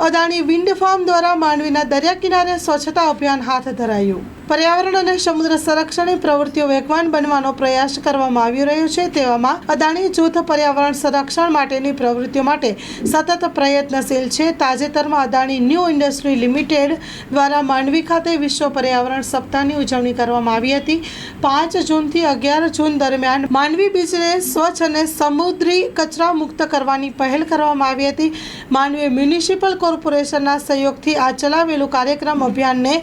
Adani wind farm દ્વારા માંડવીના દરિયા કિનારે સ્વચ્છતા અભિયાન હાથ ધરાયું. પર્યાવરણ અને સમુદ્ર સંરક્ષણની પ્રવૃત્તિઓ વેગવાન બનવાનો પ્રયાસ કરવામાં આવી રહ્યો છે. તેવામાં અદાણી જૂથ પર્યાવરણ સંરક્ષણ માટેની પ્રવૃત્તિઓ માટે સતત પ્રયત્નશીલ છે. તાજેતરમાં અદાણી ન્યૂ ઇન્ડસ્ટ્રી લિમિટેડ દ્વારા માંડવી ખાતે વિશ્વ પર્યાવરણ સપ્તાહની ઉજવણી કરવામાં આવી હતી. પાંચ જૂનથી અગિયાર જૂન દરમિયાન માંડવી બીચને સ્વચ્છ અને સમુદ્રી કચરા મુક્ત કરવાની પહેલ કરવામાં આવી હતી. માંડવી મ્યુનિસિપલ કોર્પોરેશનના સહયોગથી આ ચલાવેલું કાર્યક્રમ અભિયાનને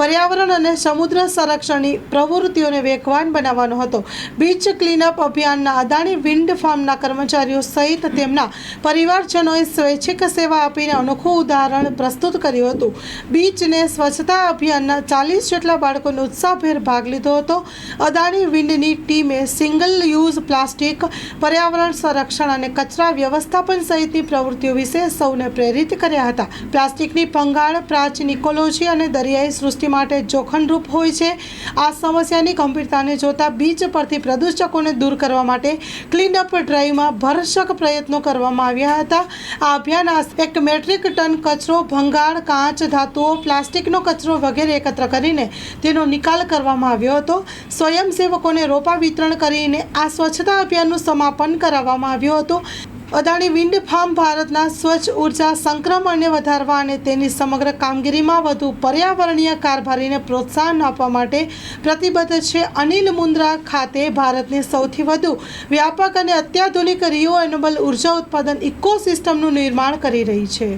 પર્યાવરણ અને સમુદ્ર સંરક્ષણની પ્રવૃત્તિઓને વેગવાન બનાવવાનો હતો. બીચ ક્લીનઅપ અભિયાનના અદાણી વિન્ડ ફાર્મના કર્મચારીઓ સહિત તેમના પરિવારજનોએ સ્વૈચ્છિક સેવા આપીને અનોખું ઉદાહરણ પ્રસ્તુત કર્યું હતું. બીચને સ્વચ્છતા અભિયાનના ચાલીસ જેટલા બાળકોનો ઉત્સાહભેર ભાગ લીધો હતો. અદાણી વિન્ડની ટીમે સિંગલ યુઝ પ્લાસ્ટિક, પર્યાવરણ સંરક્ષણ અને કચરા વ્યવસ્થાપન સહિતની પ્રવૃત્તિઓ વિશે સૌને પ્રેરિત કર્યા હતા. પ્લાસ્ટિકની ભંગાણ, પ્રાચીન ઇકોલોજી અને દરિયાઈ સૃષ્ટિ માટે જોખમરૂપ હોય છે. આ સમસ્યાની ગંભીરતાને જોતા બીચ પરથી પ્રદૂષકોને દૂર કરવા માટે ક્લીનઅપ ડ્રાઈવમાં ભરસક પ્રયત્નો કરવામાં આવ્યા હતા. આ અભિયાન એક મેટ્રિક ટન કચરો ભંગાળ કાચ, ધાતુઓ, પ્લાસ્ટિકનો કચરો વગેરે એકત્ર કરીને તેનો નિકાલ કરવામાં આવ્યો હતો. સ્વયંસેવકોને રોપા વિતરણ કરીને આ સ્વચ્છતા અભિયાનનું સમાપન કરાવવામાં આવ્યું હતું. અદાણી વિન્ડ ફાર્મ ભારતના સ્વચ્છ ઊર્જા સંક્રમણને વધારવા અને તેની સમગ્ર કામગીરીમાં વધુ પર્યાવરણીય કારભારીને પ્રોત્સાહન આપવા માટે પ્રતિબદ્ધ છે અનિલ મુન્દ્રા ખાતે ભારતની સૌથી વધુ વ્યાપક અને અત્યાધુનિક રિન્યુએબલ ઊર્જા ઉત્પાદન ઇકોસિસ્ટમનું નિર્માણ કરી રહી છે.